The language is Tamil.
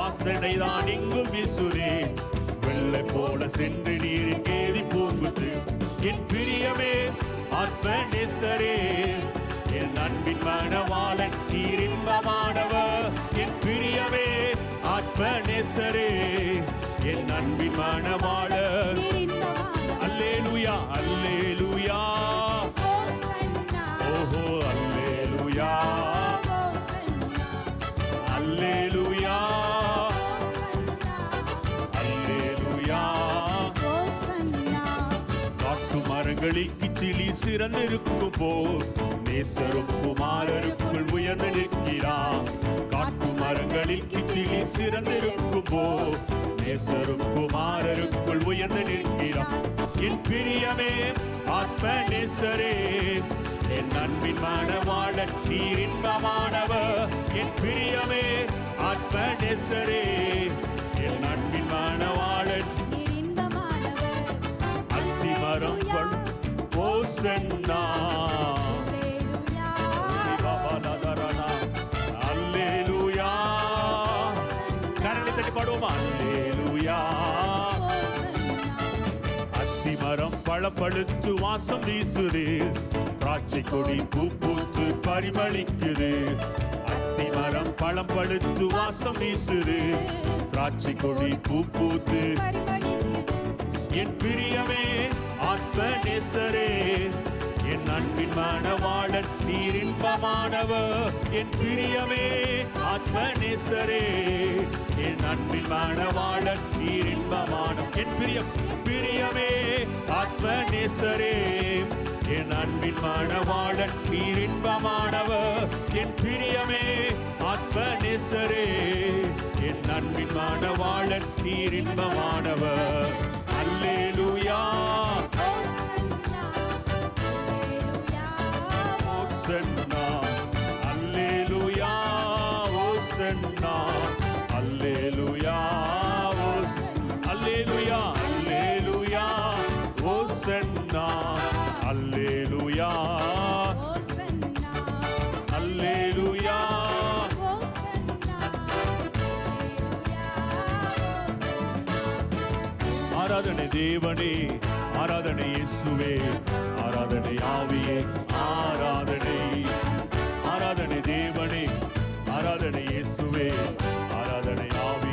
வாசனை தான் எங்கும் வீசுதே. வெள்ளை போல சென்று நீரில் கேறி போகுது என் பிரியமே ஆத்ம நேசரே என் அன்பின் மனவாளன் நீரின்பமானவர். என் பிரியமே ஆத்ம நேசரே என் அன்பின் மனவாளர் அல்லேலுயா அல்லேலுயா. காட்டு மரங்களில் கிச்சிலி சிறந்திருக்கும் போர் நேசரும் குமாரருக்குள் உயர்ந்து நிற்கிறார். காட்டு மரங்களில் கிச்சிலி சிறந்திருக்கும் போர் நேசரும் குமாரருக்குள் உயர்ந்து நிற்கிறார். என் பிரியமே ஆத்ம நேசரே என் அன்பின் மனவாழ நீர் இன்பமானவர். என் பிரிய ஓசன்னா அல்லேலூயா கரங்களை தட்டி பாடுவோமா? அல்லேலூயா அத்திமரம் பழப்படுத்து வாசம் வீசுது. திராட்சை கொடி பூ பூத்து பரிமளிக்குது. அத்திமரம் பழம் பழுத்து வாசம் வீசுது. திராட்சை கொடி பூ பூத்து. என் பிரியமே ஆத்ம நேசரே என் அன்பின் மனவாளன் நீர் இன்பமானவர் என் பிரியமே. ஆத்ம நேசரே என் அன்பின் மனவாளன் நீர் இன்பமான என் பிரியம் பிரியமே. ஆத்ம நேசரே என் அன்பின் மனவாளன் நீர் இன்பமானவர் என் பிரியமே. ஆத்ம நேசரே என் அன்பின் மனவாளன் நீர் ஓசன்னா அல்லேலுயா ஓசன்னா அல்லேலுயா ஓஸ் அல்லேலுயா அல்லேலுயா ஓசன்னா அல்லேலுயா அல்லேலுயா. ஆராதனை தேவனே ஆராதனை இயேசுவே ஆராதனை ஆவியே ஆராதனை இயேசுவே. ஆராதனை ஆவி